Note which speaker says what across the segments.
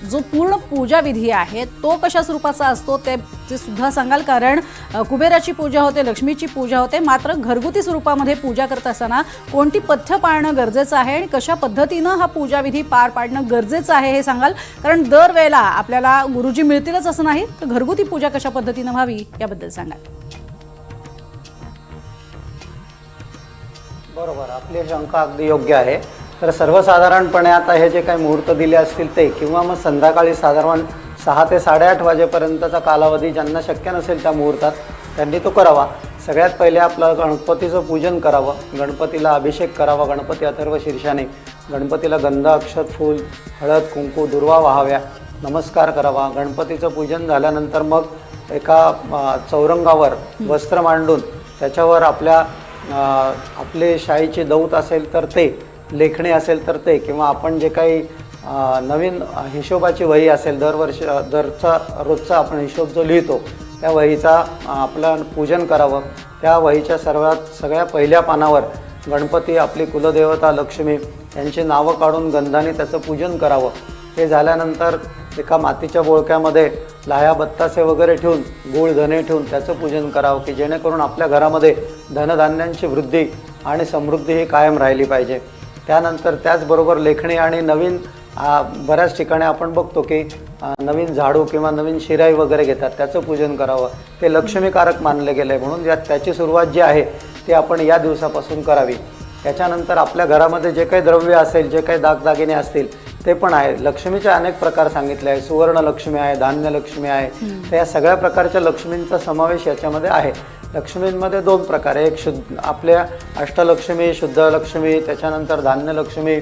Speaker 1: जो पूर्ण पूजा विधी आहे तो कशा स्वरूपाचा असतो ते ते सुद्धा सांगाल. कारण कुबेराची पूजा होते लक्ष्मीची पूजा होते मात्र घरगुती स्वरूपामध्ये पूजा करत असताना कोणती पथ्य पाळणं गरजेचं आहे आणि कशा पद्धतीनं हा पूजा विधी पार पाडणं गरजेचं आहे हे सांगाल. कारण दरवेळेला आपल्याला गुरुजी मिळतीलच असं नाही तर घरगुती पूजा कशा पद्धतीनं व्हावी याबद्दल सांगाल.
Speaker 2: बरोबर आपली शंका अगदी योग्य आहे. तर सर्वसाधारणपणे आता हे जे काही मुहूर्त दिले असतील ते किंवा मग संध्याकाळी साधारण सहा ते साडेआठ वाजेपर्यंतचा कालावधी ज्यांना शक्य नसेल त्या मुहूर्तात त्यांनी तो करावा. सगळ्यात पहिले आपलं गणपतीचं पूजन करावं. गणपतीला अभिषेक करावा गणपती अथर्व शीर्षाने. गणपतीला गंध अक्षत फूल हळद कुंकू दुर्वा वाहाव्या. नमस्कार करावा. गणपतीचं पूजन झाल्यानंतर मग एका चौरंगावर वस्त्र मांडून त्याच्यावर आपल्या आपले शाईचे दौत असेल तर ते लेखणी असेल तर ते किंवा आपण जे काही नवीन हिशोबाची वही असेल दरवर्षी दरचा रोजचा आपण हिशोब जो लिहितो त्या वहीचा आपलं पूजन करावं. त्या वहीच्या सर्वात सगळ्या पहिल्या पानावर गणपती आपली कुलदेवता लक्ष्मी यांची नावं काढून गंधाने त्याचं पूजन करावं. हे झाल्यानंतर एका मातीच्या बोळक्यामध्ये लाह्या बत्तासे वगैरे ठेवून गूळ धने ठेवून त्याचं पूजन करावं की जेणेकरून आपल्या घरामध्ये धनधान्यांची वृद्धी आणि समृद्धी ही कायम राहिली पाहिजे. त्यानंतर त्याचबरोबर लेखणी आणि नवीन बऱ्याच ठिकाणी आपण बघतो की नवीन झाडू किंवा नवीन शिराई वगैरे घेतात त्याचं पूजन करावं. ते लक्ष्मीकारक मानले गेलं आहे म्हणून या त्याची सुरुवात जी आहे ती आपण या दिवसापासून करावी. त्याच्यानंतर आपल्या घरामध्ये जे काही द्रव्य असेल जे काही दागदागिने असतील ते पण आहे. लक्ष्मीचे अनेक प्रकार सांगितले आहे. सुवर्ण लक्ष्मी आहे धान्य लक्ष्मी आहे तर या सगळ्या प्रकारच्या लक्ष्मींचा समावेश याच्यामध्ये आहे. लक्ष्मींमध्ये दोन प्रकार आहे. एक शुद्ध आपल्या अष्टलक्ष्मी शुद्ध लक्ष्मी त्याच्यानंतर धान्यलक्ष्मी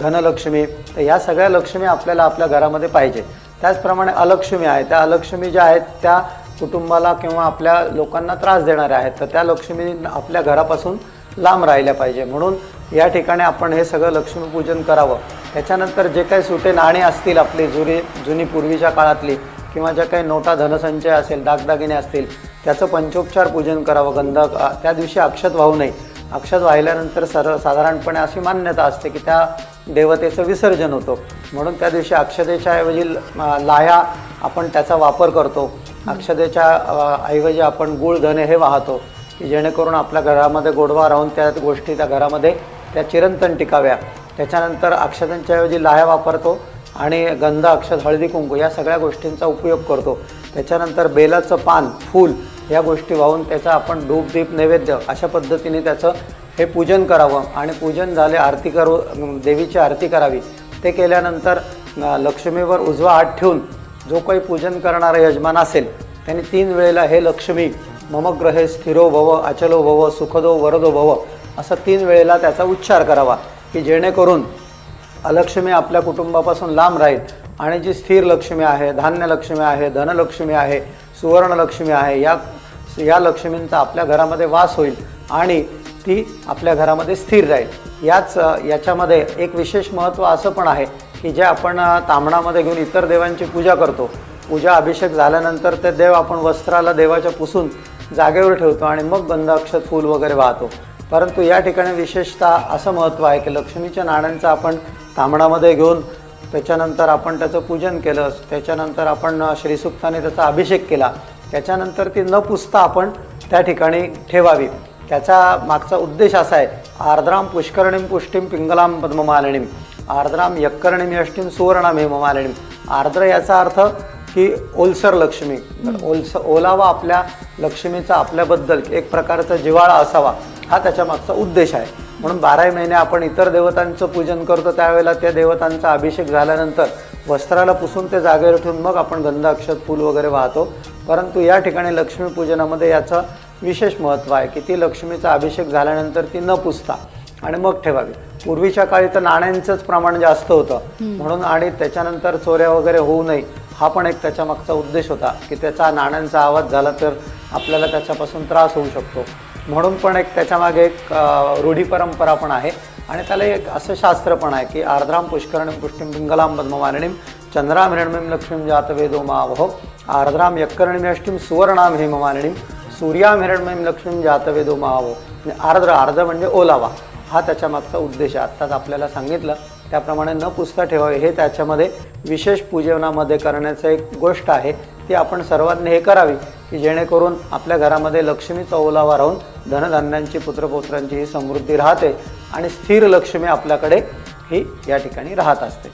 Speaker 2: धनलक्ष्मी. तर या सगळ्या लक्ष्मी आपल्याला आपल्या घरामध्ये पाहिजे. त्याचप्रमाणे अलक्ष्मी आहे. त्या अलक्ष्मी ज्या आहेत त्या कुटुंबाला किंवा आपल्या लोकांना त्रास देणाऱ्या आहेत. तर त्या लक्ष्मी आपल्या घरापासून लांब राहिल्या पाहिजे. म्हणून या ठिकाणी आपण हे सगळं लक्ष्मीपूजन करावं. त्याच्यानंतर जे काही सुटे नाणी असतील आपली जुनी जुनी पूर्वीच्या काळातली किंवा ज्या काही नोटा धनसंचय असेल दागदागिने असतील त्याचं पंचोपचार पूजन करावं गंध त्या दिवशी अक्षत वाहू नये. अक्षत वाहिल्यानंतर सर साधारणपणे अशी मान्यता असते की त्या देवतेचं विसर्जन होतं. म्हणून त्या दिवशी अक्षतेच्या ऐवजी लाया लाह्या आपण त्याचा वापर करतो. अक्षतेच्या ऐवजी आपण गुळ धने हे वाहतो की जेणेकरून आपल्या घरामध्ये गोडवा राहून त्या गोष्टी त्या घरामध्ये त्या चिरंतन टिकाव्या. त्याच्यानंतर अक्षतांच्या ऐवजी लाह्या वापरतो. आणि गंध अक्षत हळदी कुंकू या सगळ्या गोष्टींचा उपयोग करतो. त्याच्यानंतर बेलाचं पान फूल या गोष्टी वाहून त्याचा आपण धूप दीप नैवेद्य अशा पद्धतीने त्याचं हे पूजन करावं. आणि पूजन झाले आरती करू देवीची आरती करावी. ते केल्यानंतर लक्ष्मीवर उजवा हात ठेवून जो काही पूजन करणारा यजमान असेल त्यांनी तीन वेळेला हे लक्ष्मी मम ग्रहे स्थिरो भव अचलो भव सुखदो वरदो भव असं तीन वेळेला त्याचा उच्चार करावा की जेणेकरून अलक्ष्मी आपल्या कुटुंबापासून लांब राहील. आणि जी स्थिर लक्ष्मी आहे धान्य लक्ष्मी आहे धनलक्ष्मी आहे सुवर्णलक्ष्मी आहे या या लक्ष्मींचा आपल्या घरामध्ये वास होईल आणि ती आपल्या घरामध्ये स्थिर राहील. याच याच्यामध्ये एक विशेष महत्त्व असं पण आहे की जे आपण तांबणामध्ये घेऊन इतर देवांची पूजा करतो. पूजा अभिषेक झाल्यानंतर ते देव आपण वस्त्राला देवाच्या पुसून जागेवर ठेवतो आणि मग गंधाक्षत फूल वगैरे वाहतो. परंतु या ठिकाणी विशेषतः असं महत्त्व आहे की लक्ष्मीच्या नाण्यांचं आपण तांबणामध्ये घेऊन त्याच्यानंतर आपण त्याचं पूजन केलं त्याच्यानंतर आपण श्रीसुक्ताने त्याचा अभिषेक केला. त्याच्यानंतर ती न पुसता आपण त्या ठिकाणी ठेवावी. त्याचा मागचा उद्देश असा आहे आर्द्राम पुष्करणीम पुष्टीम पिंगलाम पद्ममालिनीम आर्द्राम यक्कर्णीम यष्टीम सुवर्णाम हेममालिनीम आर्द्र याचा अर्थ की ओलसर लक्ष्मी. ओलस ओलावा आपल्या लक्ष्मीचा आपल्याबद्दल एक प्रकारचा जिव्हाळा असावा हा त्याच्या मागचा उद्देश आहे. म्हणून बाराही महिने आपण इतर देवतांचं पूजन करतो त्यावेळेला त्या देवतांचा अभिषेक झाल्यानंतर वस्त्राला पुसून ते जागेवर ठेवून मग आपण गंध अक्षत फूल वगैरे वाहतो. परंतु या ठिकाणी लक्ष्मीपूजनामध्ये याचं विशेष महत्त्व आहे की ती लक्ष्मीचा अभिषेक झाल्यानंतर ती न पुसता आणि मग ठेवावी. पूर्वीच्या काळी तर नाण्यांचंच प्रमाण जास्त होतं. म्हणून आणि त्याच्यानंतर चोऱ्या वगैरे होऊ नये हा पण एक त्याच्या मागचा उद्देश होता की त्याचा नाण्यांचा आवाज झाला तर आपल्याला त्याच्यापासून त्रास होऊ शकतो. म्हणून पण एक त्याच्यामागे एक रूढी परंपरा पण आहे. आणि त्याला एक असं शास्त्र पण आहे की आर्द्राम पुष्करणीम पुष्टीम पिंगलाम पद्मवारिणीम चंद्राम हिरण्यम लक्ष्मीम जातवेदो मावहो आर्द्राम यक्कर्णीम यष्टीम सुवर्णाम हेममालिनीम सूर्याम हिरण्यम लक्ष्मीम जातवेदो मावहो म्हणजे आर्द्र आर्द्र म्हणजे ओलावा. हा त्याच्यामागचा उद्देश आहे. आत्ताच आपल्याला सांगितलं. त्याप्रमाणे न पुसता ठेवावे. हे त्याच्यामध्ये विशेष पूजनामध्ये करण्याचं एक गोष्ट आहे. ती आपण सर्वांनी हे करावी. की जेणेकरून आपल्या घरामध्ये लक्ष्मीचा ओलावा राहून धनधान्यांची पुत्रपौत्रांची ही समृद्धी राहते आणि स्थिर लक्ष्मी आपल्याकडे ही या ठिकाणी राहत असते.